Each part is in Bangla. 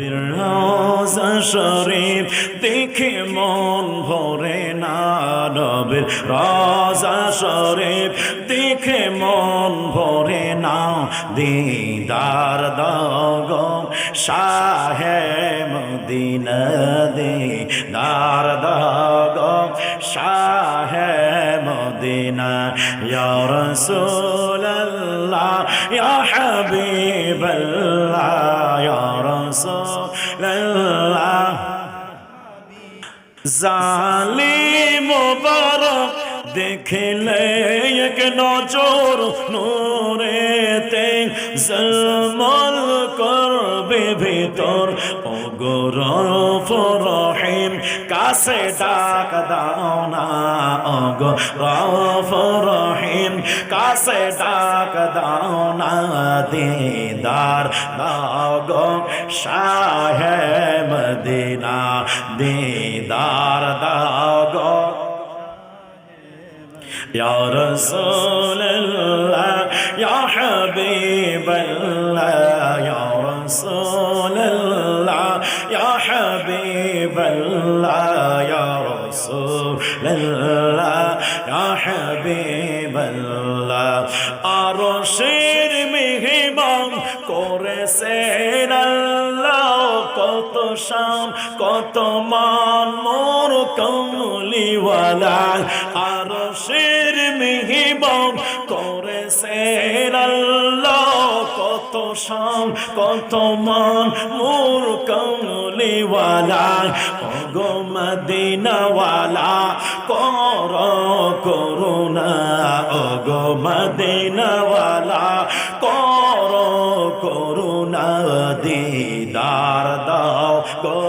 নবীর রওজা শরীফ, দেখে মন ভরে না নবীর। রওজা শরীফ, দেখে মন ভরে না দিদার দগ শাহে মদিনা দিদার দগ শাহে মদিনা, ইয়া রাসূলুল্লাহ, ইয়া হাবিবাল্লাহ। রাসূলুল্লাহ জালিম মোবারক দেখলে এক নজর নূরেতে জলমল করবে ভেতর অগর রহিম কাছে ডাক দাও না অগরফ রহিম কাছে ডাক দাও না দিদার দাও গো শাহে মদিনা দিদার দাও গো يا رسول الله يا حبيب الله يا رسول الله يا حبيب الله يا رسول الله يا حبيب الله আরশের মেহমান করেছেন আল্লাহ কত শাম কত মান মোর কমলিওয়ালা আরশের মেহমান করেছেন আল্লাহ শাম কত মান, মোর কমলিওয়ালা, ওগো মদিনাওয়ালা, কর করুণা, ওগো মদিনাওয়ালা, কর করুণা, দিদার দাও গো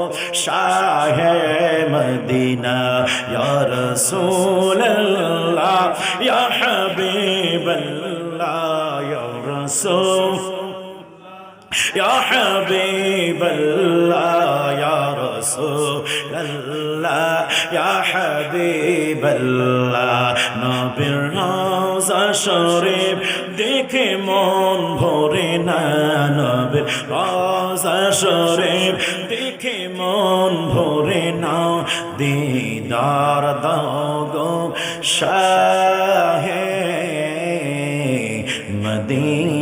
শাহে মদিনা, ইয়া রাসূলুল্লাহ, ইয়া হাবিবাল্লাহ, ইয়া রাসূল يا حبيب الله يا رسول الله يا حبيب الله. نبي روز شريف ديك من بورينا نبي روز شريف ديك من دي دار دوغو شاهي مدينه